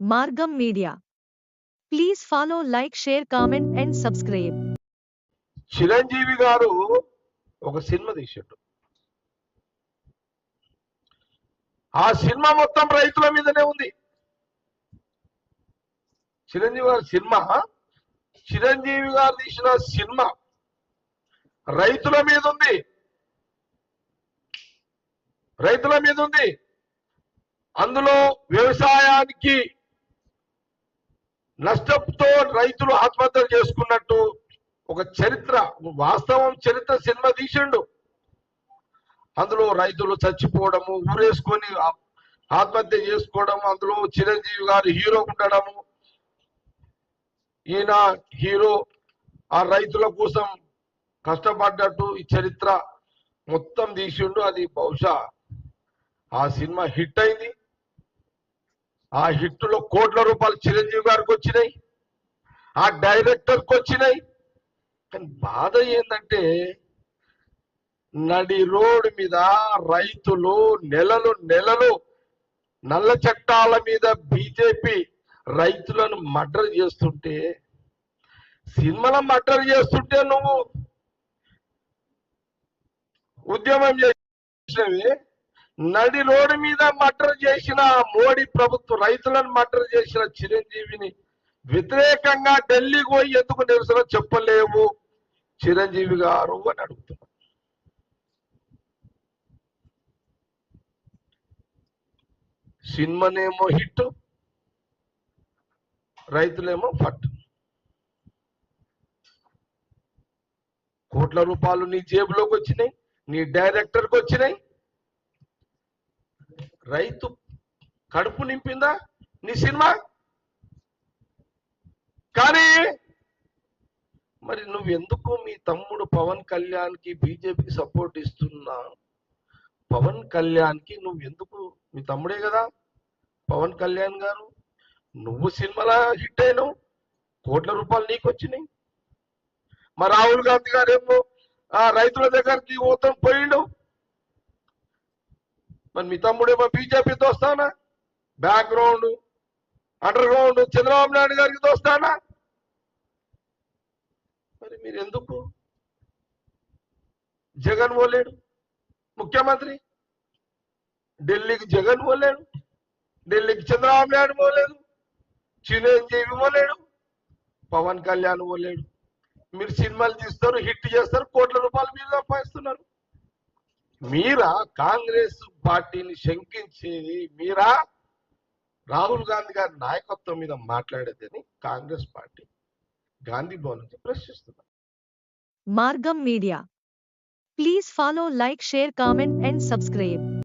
Margam media. Please follow like share comment and subscribe. Chiranjeevi garu ఒక cinema తీసాడు. ఆ cinema మొత్తం రైతుల మీదనే ఉంది. చిరంజీవి గారి సినిమా చిరంజీవి గారు తీసిన సినిమా రైతుల మీద ఉంది. రైతుల మీద ఉంది. అందులో వ్యవసాయానికి నష్టంతో రైతులు ఆత్మహత్యలు చేసుకున్నట్టు ఒక చరిత్ర వాస్తవం చరిత్ర సినిమా తీసిండు. అందులో రైతులు చచ్చిపోవడము ఊరేసుకొని ఆత్మహత్య చేసుకోవడం అందులో చిరంజీవి గారు హీరో ఉండడము. ఈయన హీరో ఆ రైతుల కోసం కష్టపడ్డట్టు ఈ చరిత్ర మొత్తం తీసిండు. అది బహుశా ఆ సినిమా హిట్ అయింది. ఆ హిట్లో కోట్ల రూపాయలు చిరంజీవి గారికి వచ్చినాయి. ఆ డైరెక్టర్కి వచ్చినాయి. కానీ బాధ ఏంటంటే నడి రోడ్డు మీద రైతులు నెలలు నెలలు నల్ల చట్టాల మీద బీజేపీ రైతులను మర్డర్ చేస్తుంటే సినిమాల మర్డర్ చేస్తుంటే నువ్వు ఉద్యమం చేసినవి నడి రోడ్డు మీద మటర్ చేసిన మోడీ ప్రభుత్వం రైతులను మర్డర్ చేసిన చిరంజీవిని వ్యతిరేకంగా ఢిల్లీ పోయి ఎందుకు నిరసన చెప్పలేవు? చిరంజీవి గారు అని అడుగుతున్నారు సినిమానేమో హిట్ రైతులేమో ఫట్. కోట్ల రూపాయలు నీ జేబులోకి వచ్చినాయి నీ డైరెక్టర్కి వచ్చినాయి రైతు కడుపు నింపిందా? నీ సినిమా? కానీ మరి నువ్వు ఎందుకు మీ తమ్ముడు పవన్ కళ్యాణ్కి బీజేపీకి సపోర్ట్ ఇస్తున్నా? పవన్ కళ్యాణ్కి నువ్వు ఎందుకు మీ తమ్ముడే కదా పవన్ కళ్యాణ్ గారు. నువ్వు సినిమాలో హిట్ అయినావు? కోట్ల రూపాయలు నీకు వచ్చినాయి మా రాహుల్ గాంధీ గారు ఏమో ఆ రైతుల దగ్గరికి పోతాం పోయిండు. మరి మీ తమ్ముడేమో బీజేపీ దోస్తానా? Background under ground Chandrababu Naidu గారికి దోస్తానా? మరి మీరు ఎందుకు జగన్ పోలేడు. ముఖ్యమంత్రి? ఢిల్లీకి జగన్ పోలేడు. ఢిల్లీకి చంద్రబాబు నాయుడు పోలేదు. చిరంజీవి పోలేడు. పవన్ కళ్యాణ్ పోలేడు. మీరు సినిమాలు తీస్తారు హిట్ చేస్తారు కోట్ల రూపాయలు మీరు సంపాదిస్తున్నారు. మీరా కాంగ్రెస్ పార్టీని శంకించేది మీరా? రాహుల్ గాంధీ గారి నాయకత్వం మీద మాట్లాడేదని కాంగ్రెస్ పార్టీ గాంధీ భవన్ నుంచి ప్రశ్నిస్తున్నారు. Margam media. Please follow like share comment and subscribe.